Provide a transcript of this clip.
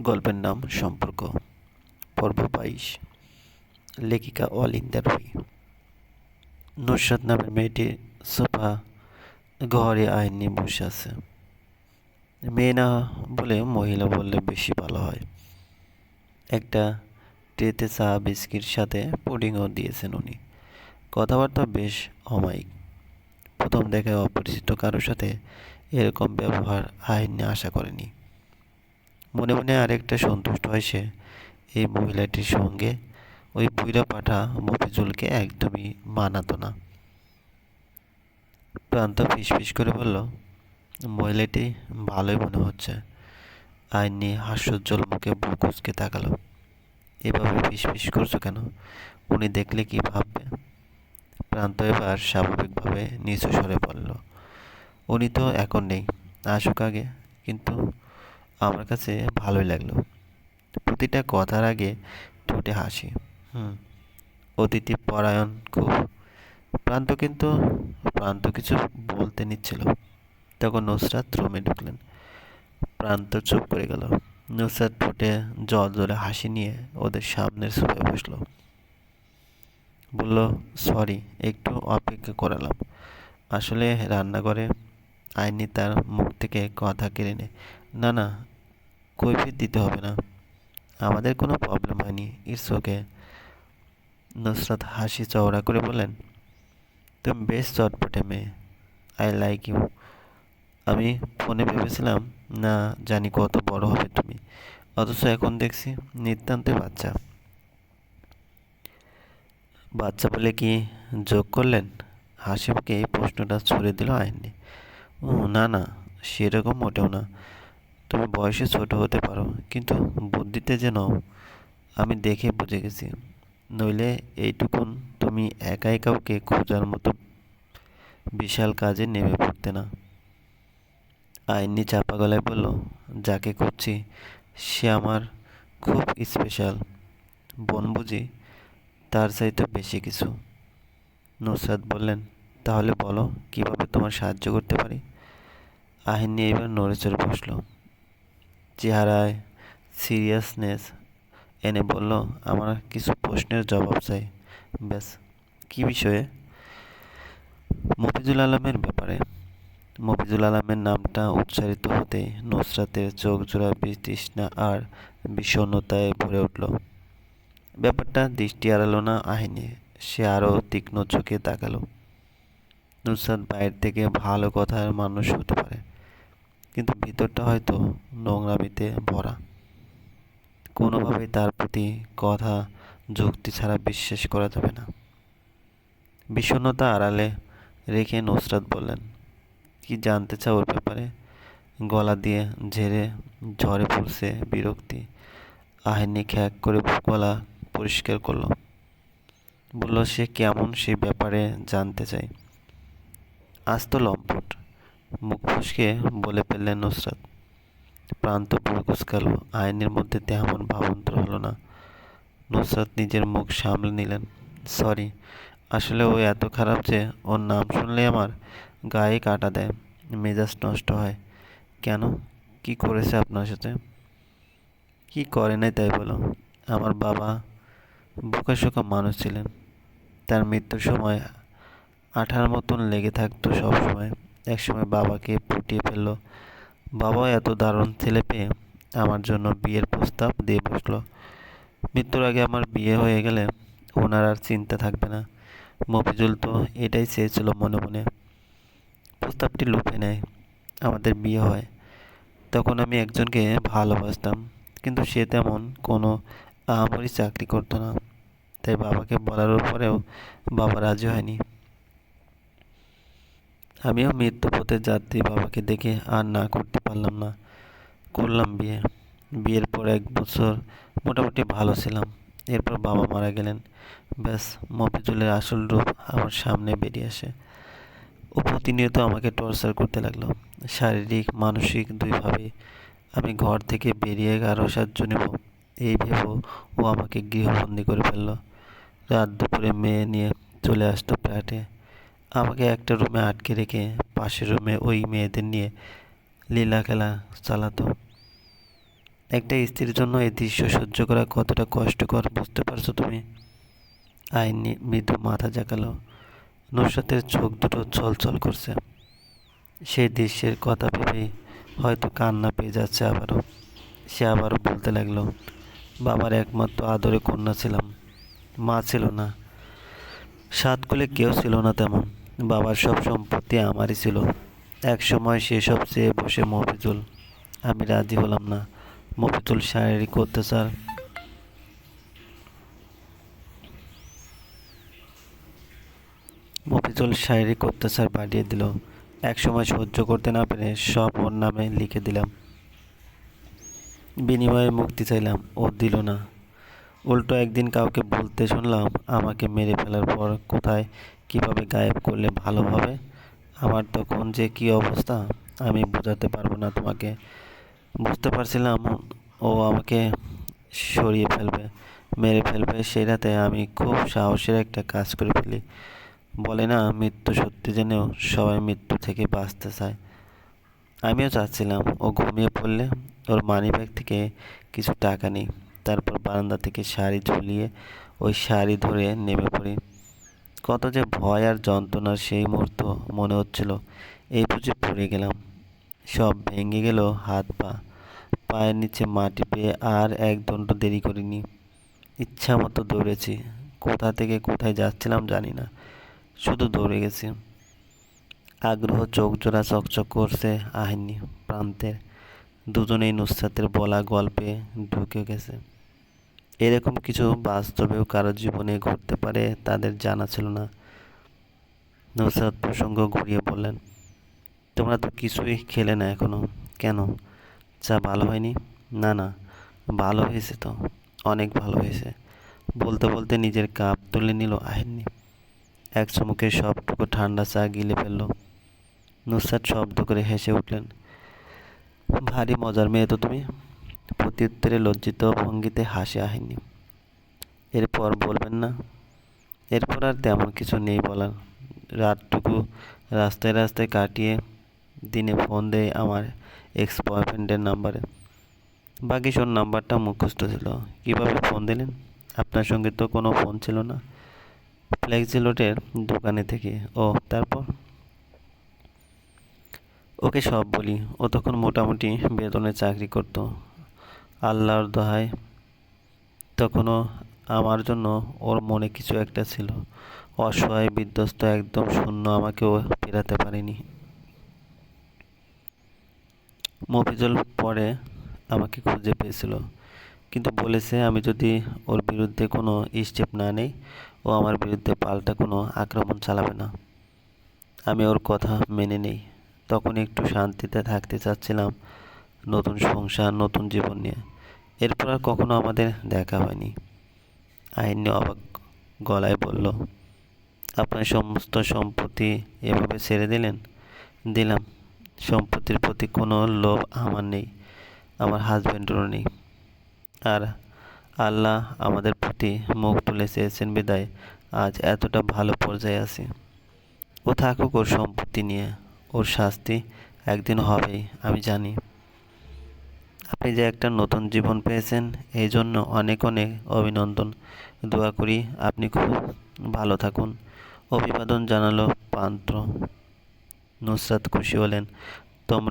গল্পের নাম সম্পর্ক। পর্ব বাইশ। লেখিকা অলিন্দার রুই নুসরাত নামের মেয়েটি সোফা ঘরে আইন নিয়ে বসে আছে। মেয়ে না বলে মহিলা বললে বেশি ভালো হয়। একটা ট্রেতে চা বিস্কির সাথে পুডিংও দিয়েছেন উনি। কথাবার্তা বেশ অমায়িক। প্রথম দেখায় অপরিচিত কারোর সাথে এরকম ব্যবহার আইনে আশা করেনি। মনে মনে আরেকটা সন্তুষ্ট হয় সে, এই মহিলাটির সঙ্গে। ওই বুইরা পাঠা মফিজুলকে একদমই মানাতো না। প্রান্ত ফিসফিস করে বলল, মহিলাটি ভালোই মনে হচ্ছে। আইন হাস্যোজ্জ্বল মুখে বুকুচকে তাকালো। এভাবে ফিসফিস করছ কেন? উনি দেখলে কি ভাববে? প্রান্ত এবার স্বাভাবিকভাবে নিচু সরে বলল, উনি তো এখন নেই, আসুক আগে। কিন্তু আমার কাছে ভালোই লাগল। প্রতিটা কথার আগে ঠোঁটে হাসি। হুম। অতিথি পরায়ণ খুব। প্রান্ত কিন্তু প্রান্ত কিছু বলতে নিচ্ছিল। তখন নুসরাত রুমে ঢুকলেন। প্রান্ত চুপ করে গেল। নুসরাত ঠোঁটে জল জলে হাসি নিয়ে ওদের সামনের সোফায় বসল। বলল সরি একটু অপেক্ষা করালাম। আসলে রান্নাঘরে আইনি তার মুখ থেকে কথা কেড়ে নেয় না না কৈফিয়ত দিতে হবে না। আমাদের কোনো প্রবলেম হয়নি। ইটস ওকে নুসরাত হাসি চওড়া করে বলেন তুমি বেশ চটপটে মেয়ে। আই লাইক ইউ আমি ফোনে ভেবেছিলাম, না, জানি কত বড় হবে তুমি। অথচ এখন দেখছি নিতান্ত বাচ্চা। বাচ্চা বলে কি যোগ করলেন? হাসিমকে এই প্রশ্নটা ছুড়ে দিল আইনি ও না না, সেরকম মোটেও না। তুমি বয়সে ছোট হতে পারো, কিন্তু বুদ্ধিতে যেন আমি দেখে বুঝে গেছি। নইলে এইটুকুন তুমি একাই কাউকে খোঁজার মতো বিশাল কাজে নেমে পড়তে না। আইনি চাপা গলায় বলল, যাকে খুঁজছি, সে আমার খুব স্পেশাল বোন বুঝি, তার চাইতে বেশি কিছু। নুসরাত বললেন, তাহলে বলো, কীভাবে তোমার সাহায্য করতে পারি? আহিনী এবার নড়েচড়ে বসল। চেহারায় সিরিয়াসনেস এনে বলল, আমার কিছু প্রশ্নের জবাব চাই। ব্যাস, কি বিষয়ে? মফিজুল আলমের ব্যাপারে। মফিজুল আলমের নামটা উচ্চারিত হতে নুসরাতের চোখ জোড়া বিতৃষ্ণা আর বিষণ্ণতায় ভরে উঠল। ব্যাপারটা দৃষ্টি আড়ালো না আহিনী, সে আরও তীক্ষ্ণ চোখে তাকালো। নুসরাত বাইরে থেকে ভালো কথার মানুষ হতে পারে, কিন্তু ভিতরটা হয়তো নোংরামিতে ভরা। কোনোভাবেই তার প্রতি কথা, যুক্তি ছাড়া বিশ্বাস করা যাবে না। বিষণ্ণতা আড়ালে রেখে নুসরাত বললেন, কি জানতে চাও ওর ব্যাপারে? গলা দিয়ে ঝেড়ে ঝরে পড়ছে বিরক্তি। আহিনী খ্যাক করে গলা পরিষ্কার করল, বলল সে কেমন সে ব্যাপারে জানতে চাই। আজ তো লম্পট, মুখ ফুসকে বলে ফেললেন নুসরাত প্রান্ত বুড়কুচকাল আইনের মধ্যে তেমন ভাবন্তর হলো না। নুসরাত নিজের মুখ সামলে নিলেন। সরি, আসলে ও এত খারাপ যে ওর নাম শুনলে আমার গায়ে কাটা দেয়, মেজাজ নষ্ট হয়। কেন? কি করেছে আপনার সাথে? কি করে নাই তাই বলো। আমার বাবা বোকাশোকা মানুষ ছিলেন। তার মৃত্যুর সময় আঠার মতন লেগে থাকতো সবসময় একসময় বাবাকে পুটিয়ে ফেলল। বাবা এত দারুণ ছেলে পেয়ে আমার জন্য বিয়ের প্রস্তাব দিয়ে বসল। মৃত্যুর আগে আমার বিয়ে হয়ে গেলে ওনার আর চিন্তা থাকবে না। মফিজুল তো এটাই চেয়েছিল মনে মনে। প্রস্তাবটি লুপে নেয়, আমাদের বিয়ে হয়। তখন আমি একজনকে ভালোবাসতাম, কিন্তু সে তেমন কোনো আহামরি চাকরি করতো না। তাই বাবাকে বলার পরেও বাবা রাজি হয়নি। আমিও মৃত্যুপথের যাত্রী বাবাকে দেখে আর না করতে পারলাম না। করলাম বিয়ে। বিয়ের পর এক বছর মোটামুটি ভালো ছিলাম। এরপর বাবা মারা গেলেন। ব্যাস, মফিজুলের আসল রূপ আমার সামনে বেরিয়ে আসে। ও প্রতিনিয়ত আমাকে টর্চার করতে লাগল। শারীরিক, মানসিক দুইভাবে আমি ঘর থেকে বেরিয়ে আরও সাহায্য নেব। এই ভেব ও আমাকে গৃহবন্দী করে ফেলল। রাত দুপুরে মেয়ে নিয়ে চলে আসতো ফ্ল্যাটে। আমাকে একটা রুমে আটকে রেখে পাশের রুমে ওই মেয়েদের নিয়ে লীলা খেলা চালাতো। একটা স্ত্রীর জন্য এই দৃশ্য সহ্য করা কতটা কষ্টকর বুঝতে পারছ তুমি? আইনি মৃদু মাথা জাগালো নুসরাতের চোখ দুটো ছলছল করছে। সেই দৃশ্যের কথা ভেবেই হয়তো কান্না পেয়ে যাচ্ছে আবারও। সে আবারও বলতে লাগল, বাবার একমাত্র আদরে কন্যা ছিলাম। মা ছিল না। সাত কোলে কেউ ছিল না তেমন। বাবার সব সম্পত্তি আমারই ছিল। এক সময় সেসব চেয়ে বসে মফিজুল। আমি রাজি হলাম না। মফিজুল, শারীরিক অত্যাচার। মফিজুল শারীরিক অত্যাচার বাড়িয়ে দিল। এক সময় সহ্য করতে না পেরে সব ওর নামে লিখে দিলাম। বিনিময়ে মুক্তি চাইলাম। ও দিল না। উল্টো একদিন কাউকে বলতে শুনলাম, আমাকে মেরে ফেলার পর কোথায় কীভাবে গায়েব করলে ভালো হবে? আমার তখন যে কি অবস্থা, আমি বোঝাতে পারব না তোমাকে। বুঝতে পারছিলাম, ও আমাকে সরিয়ে ফেলবে, মেরে ফেলবে। সেই রাতে আমি খুব সাহসের একটা কাজ করে ফেলি। বলে না, মৃত্যু সত্যি জেনেও সবাই মৃত্যু থেকে বাঁচতে চায়। আমিও চাচ্ছিলাম, ও ঘুমিয়ে পড়লে ওর মানিব্যাগ থেকে কিছু টাকা নিই। তারপর বারান্দা থেকে শাড়ি ঝুলিয়ে ওই শাড়ি ধরে নেমে পড়ি। কত যে ভয় আর যন্ত্রণার সেই মুহূর্ত মনে হচ্ছিল। এই বুঝে পড়ে গেলাম। সব ভেঙে গেল হাত পা। পায়ের নিচে মাটি পেয়ে আর এক দণ্ড দেরি করিনি। ইচ্ছা মতো দৌড়েছি। কোথা থেকে কোথায় যাচ্ছিলাম জানি না। শুধু দৌড়ে গেছি। আগ্রহ চোখ জোড়া চকচক করছে আহিনী প্রান্তের। দুজনেই নুসরাতের বলা গল্পে ঢুকে গেছে। এরকম কিছু বাস্তবেও কারও জীবনে ঘটতে পারে তাদের জানা ছিল না। নুসরাত প্রসঙ্গ ঘুরিয়ে বললেন, তোমরা তো কিছুই খেলে না এখনও। কেন? চা ভালো হয়নি? না না, ভালো হয়েছে তো, অনেক ভালো হয়েছে। বলতে বলতে নিজের কাপ তুলে নিল আহিনী এক চুমুকে সবটুকু ঠান্ডা চা গিলে ফেলল। নুসরাত শব্দ করে হেসে উঠলেন, ভারী মজার মেয়ে তো তুমি। প্রত্যুত্তরে লজ্জিত ভঙ্গিতে হাসি আহেনি এরপর বলবেন না। এরপর আর তেমন কিছু নেই বলার। রাতটুকু রাস্তায় রাস্তায় কাটিয়ে দিনে ফোন দেয় আমার এক্স বয়ফ্রেন্ডের নাম্বারে। বাকি সব নাম্বারটা মুখস্থ ছিল। কীভাবে ফোন দিলেন? আপনার সঙ্গে তো কোনো ফোন ছিল না। ফ্লেক্সিলোটের দোকানে থেকে। ও, তারপর? ওকে সব বলি। ও তখন মোটামুটি বেতনে চাকরি করত। আল্লাহর দোহায়, তখনও আমার জন্য ওর মনে কিছু একটা ছিল। অসহায় বিধ্বস্ত একদম শূন্য আমাকে ও ফেরাতে পারেনি। মফিজুল পরে আমাকে খুঁজে পেয়েছিল, কিন্তু বলেছে, আমি যদি ওর বিরুদ্ধে কোনো স্টেপ না নেই, ও আমার বিরুদ্ধে পাল্টা কোনো আক্রমণ চালাবে না। আমি ওর কথা মেনে নেই। তখন একটু শান্তিতে থাকতে চাচ্ছিলাম নতুন সংসার, নতুন জীবন নিয়ে। এরপর আর কখনো আমাদের দেখা হয়নি। আইনি অবাক গলায় বলল, আপনার সমস্ত সম্পত্তি এভাবে ছেড়ে দিলেন? দিলাম। সম্পত্তির প্রতি কোনো লোভ আমার নেই। আমার হাজব্যান্ডেরও নেই। আর আল্লাহ আমাদের প্রতি মুখ তুলে চেয়েছেন বিদায়। আজ এতটা ভালো পর্যায়ে আছি। ও থাকুক ওর সম্পত্তি নিয়ে। ওর শাস্তি একদিন হবেই, আমি জানি। আপনি যে একটা নতুন জীবন পেয়েছেন, এই জন্য অনেক অনেক অভিনন্দন। দোয়া করি আপনি খুব ভালো থাকুন। অভিবাদন জানালো পান্ত্র নুসরাত খুশি হলেন। তোমরা